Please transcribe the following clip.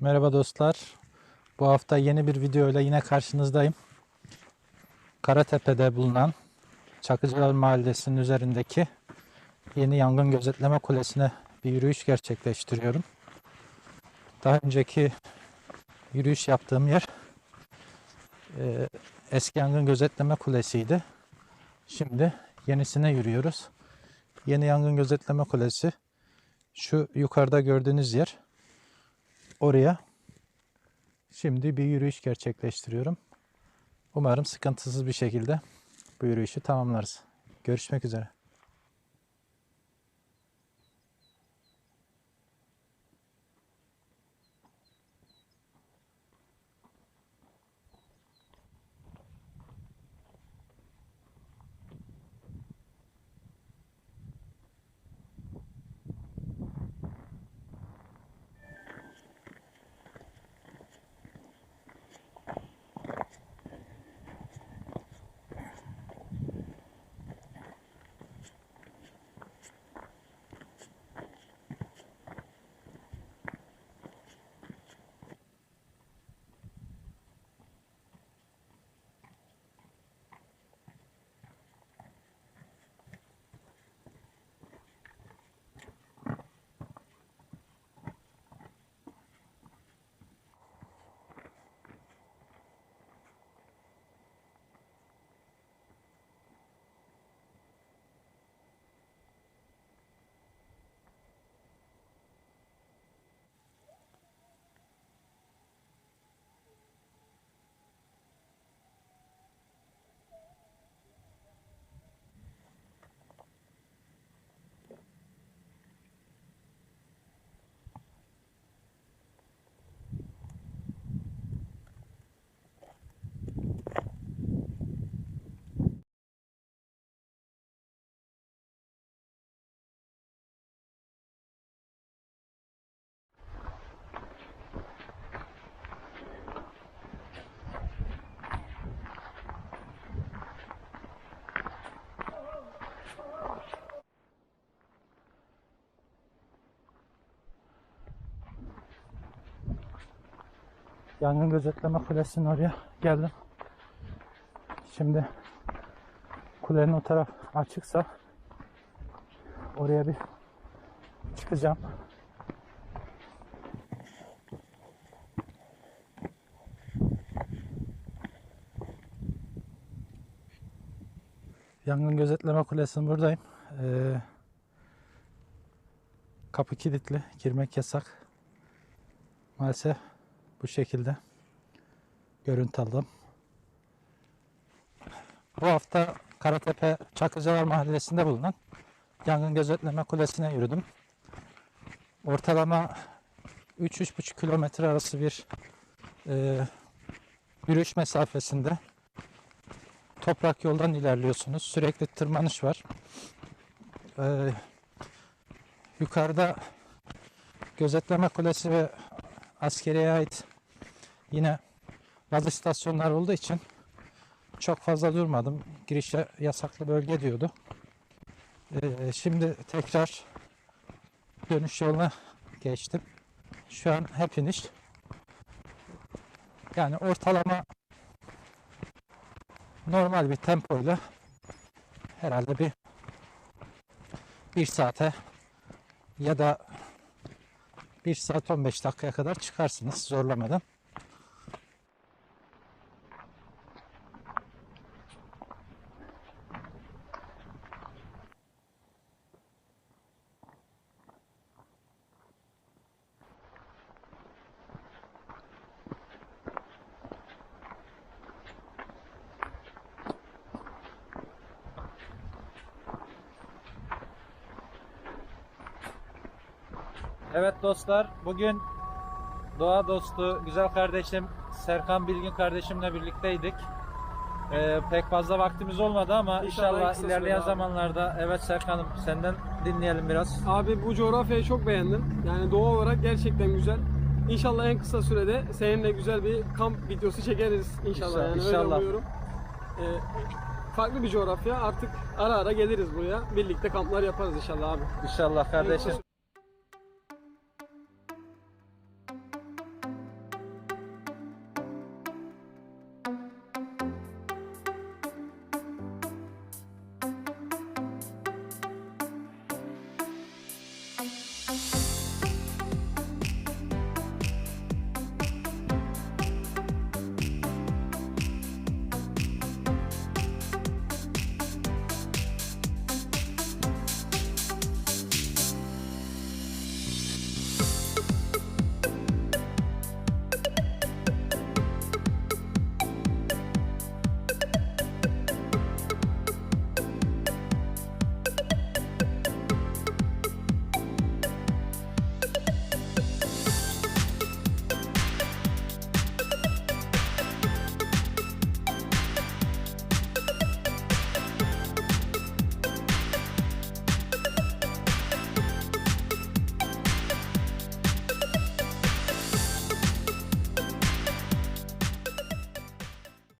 Merhaba dostlar. Bu hafta yeni bir video ile yine karşınızdayım. Karatepe'de bulunan Çakıcılar Mahallesi'nin üzerindeki yeni yangın gözetleme kulesine bir yürüyüş gerçekleştiriyorum. Daha önceki yürüyüş yaptığım yer e, eski yangın gözetleme kulesiydi. Şimdi yenisine yürüyoruz. Yeni yangın gözetleme kulesi şu yukarıda gördüğünüz yer. Oraya şimdi bir yürüyüş gerçekleştiriyorum. Umarım sıkıntısız bir şekilde bu yürüyüşü tamamlarız. Görüşmek üzere. Yangın gözetleme kulesinin oraya geldim. Şimdi kulenin o taraf açıksa oraya bir çıkacağım. Yangın gözetleme kulesinin buradayım. Ee, kapı kilitli, girmek yasak. Maalesef bu şekilde görüntü aldım. Bu hafta Karatepe Çakıcılar Mahallesi'nde bulunan yangın gözetleme kulesine yürüdüm. Ortalama 3-3,5 kilometre arası bir e, yürüyüş mesafesinde toprak yoldan ilerliyorsunuz. Sürekli tırmanış var. E, yukarıda gözetleme kulesi ve askeriye ait yine gaz istasyonlar olduğu için çok fazla durmadım. Girişe yasaklı bölge diyordu. Ee, şimdi tekrar dönüş yoluna geçtim. Şu an hep iniş. Yani ortalama normal bir tempoyla herhalde bir bir saate ya da 1 saat 15 dakikaya kadar çıkarsınız zorlamadan. Evet dostlar, bugün doğa dostu, güzel kardeşim Serkan Bilgin kardeşimle birlikteydik. Ee, pek fazla vaktimiz olmadı ama İnşallah inşallah ilerleyen zamanlarda evet Serkan'ım senden dinleyelim biraz. Abi bu coğrafyayı çok beğendim. Yani doğa olarak gerçekten güzel. İnşallah en kısa sürede seninle güzel bir kamp videosu çekeriz inşallah. İnşallah, yani inşallah. öyle umuyorum. Ee, farklı bir coğrafya. Artık ara ara geliriz buraya. Birlikte kamplar yaparız inşallah abi. İnşallah kardeşim.